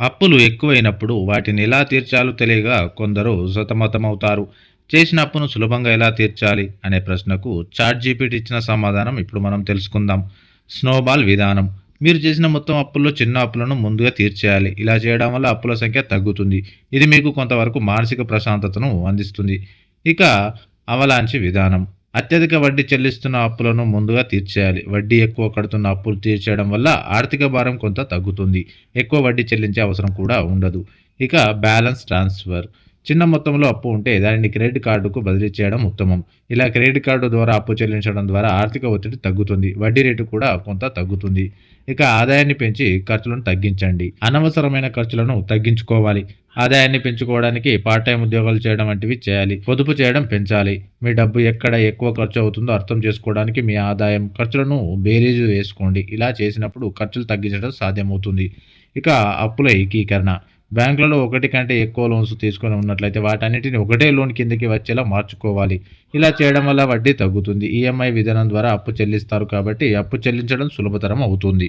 అప్పులు ఎక్కువైనప్పుడు వాటిని ఎలా తీర్చాలో తెలియక కొందరు సతమతమవుతారు. చేసిన అప్పును సులభంగా ఎలా తీర్చాలి అనే ప్రశ్నకు చాట్ జీపీటీ ఇచ్చిన సమాధానం ఇప్పుడు మనం తెలుసుకుందాం. స్నోబాల్ విధానం. మీరు చేసిన మొత్తం అప్పుల్లో చిన్న అప్పులను ముందుగా తీర్చేయాలి. ఇలా చేయడం వల్ల అప్పుల సంఖ్య తగ్గుతుంది. ఇది మీకు కొంతవరకు మానసిక ప్రశాంతతను అందిస్తుంది. ఇక అవలాంచి విధానం. అత్యధిక వడ్డీ చెల్లిస్తున్న అప్పులను ముందుగా తీర్చేయాలి. వడ్డీ ఎక్కువ కడుతున్న అప్పులు తీర్చేయడం వల్ల ఆర్థిక భారం కొంత తగ్గుతుంది. ఎక్కువ వడ్డీ చెల్లించే అవసరం కూడా ఉండదు. ఇక బ్యాలెన్స్ ట్రాన్స్ఫర్. చిన్న మొత్తంలో అప్పు ఉంటే దానిని క్రెడిట్ కార్డుకు బదిలీ చేయడం ఉత్తమం. ఇలా క్రెడిట్ కార్డు ద్వారా అప్పు చెల్లించడం ద్వారా ఆర్థిక ఒత్తిడి తగ్గుతుంది. వడ్డీ రేటు కూడా కొంత తగ్గుతుంది. ఇక ఆదాయాన్ని పెంచి ఖర్చులను తగ్గించండి. అనవసరమైన ఖర్చులను తగ్గించుకోవాలి. ఆదాయాన్ని పెంచుకోవడానికి పార్ట్ టైం ఉద్యోగాలు చేయడం వంటివి చేయాలి. పొదుపు చేయడం పెంచాలి. మీ డబ్బు ఎక్కడ ఎక్కువ ఖర్చు అవుతుందో అర్థం చేసుకోవడానికి మీ ఆదాయం ఖర్చులను బేరీజు వేసుకోండి. ఇలా చేసినప్పుడు ఖర్చులు తగ్గించడం సాధ్యమవుతుంది. ఇక అప్పుల ఏకీకరణ. బ్యాంకులలో ఒకటి కంటే ఎక్కువ లోన్స్ తీసుకొని ఉన్నట్లయితే వాటన్నిటిని ఒకటే లోన్ కిందకి వచ్చేలా మార్చుకోవాలి. ఇలా చేయడం వల్ల వడ్డీ తగ్గుతుంది. ఈఎంఐ విధానం ద్వారా అప్పు చెల్లిస్తారు కాబట్టి అప్పు చెల్లించడం సులభతరం అవుతుంది.